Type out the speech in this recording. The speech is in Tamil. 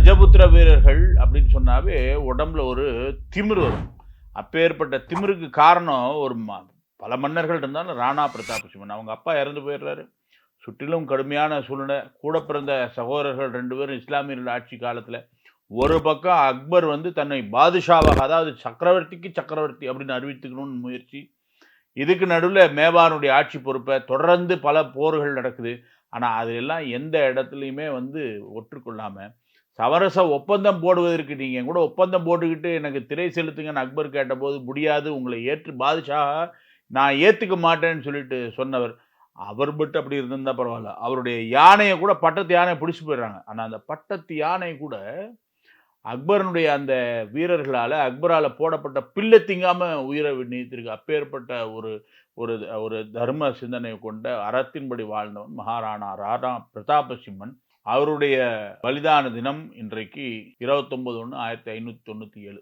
ரஜபுத்திர வீரர்கள் அப்படின்னு சொன்னாவே உடம்புல ஒரு திமிரு வரும். அப்பேற்பட்ட திமிருக்கு காரணம் ஒரு ம- பல மன்னர்கள் இருந்தாலும் ராணா பிரதாப் சிம்மன் அவங்க அப்பா இறந்து போயிடுறாரு. சுற்றிலும் கடுமையான சூழ்நிலை. கூட பிறந்த சகோதரர்கள் ரெண்டு பேரும் இஸ்லாமியர்கள் ஆட்சி காலத்தில். ஒரு பக்கம் அக்பர் வந்து தன்னை பாதுஷாவாக அதாவது சக்கரவர்த்திக்கு சக்கரவர்த்தி அப்படின்னு அறிவித்துக்கணும்னு முயற்சி. இதுக்கு நடுவில் மேவானுடைய ஆட்சி பொறுப்பை தொடர்ந்து பல போர்கள் நடக்குது. ஆனால் அதெல்லாம் எந்த இடத்துலையுமே வந்து ஒற்றுக்கொள்ளாமல் சமரச ஒப்பந்தம் போடுவதற்கு நீங்கள் கூட ஒப்பந்தம் போட்டுக்கிட்டு எனக்கு திரை செலுத்துங்கன்னு அக்பர் கேட்டபோது முடியாது உங்களை ஏற்று பாதுஷாக நான் ஏற்றுக்க மாட்டேன்னு சொல்லிட்டு சொன்னவர். அவர் மட்டும் அப்படி இருந்திருந்தால் பரவாயில்ல. அவருடைய யானையை கூட பட்டத்து யானையை பிடிச்சி போயிடுறாங்க. ஆனால் அந்த பட்டத்து யானை கூட அக்பரனுடைய அந்த வீரர்களால் அக்பரால் போடப்பட்ட பிள்ளை திங்காமல் உயிரை நீத்திருக்கு. அப்பேற்பட்ட ஒரு ஒரு ஒரு தர்ம சிந்தனை கொண்ட அறத்தின்படி வாழ்ந்தவன் மகாராணா ராதா பிரதாப சிம்மன் அவருடைய பலிதான தினம் இன்றைக்கு இருபத்தொம்பது ஒன்று ஆயிரத்தி ஐநூற்றி தொண்ணூற்றி ஏழு.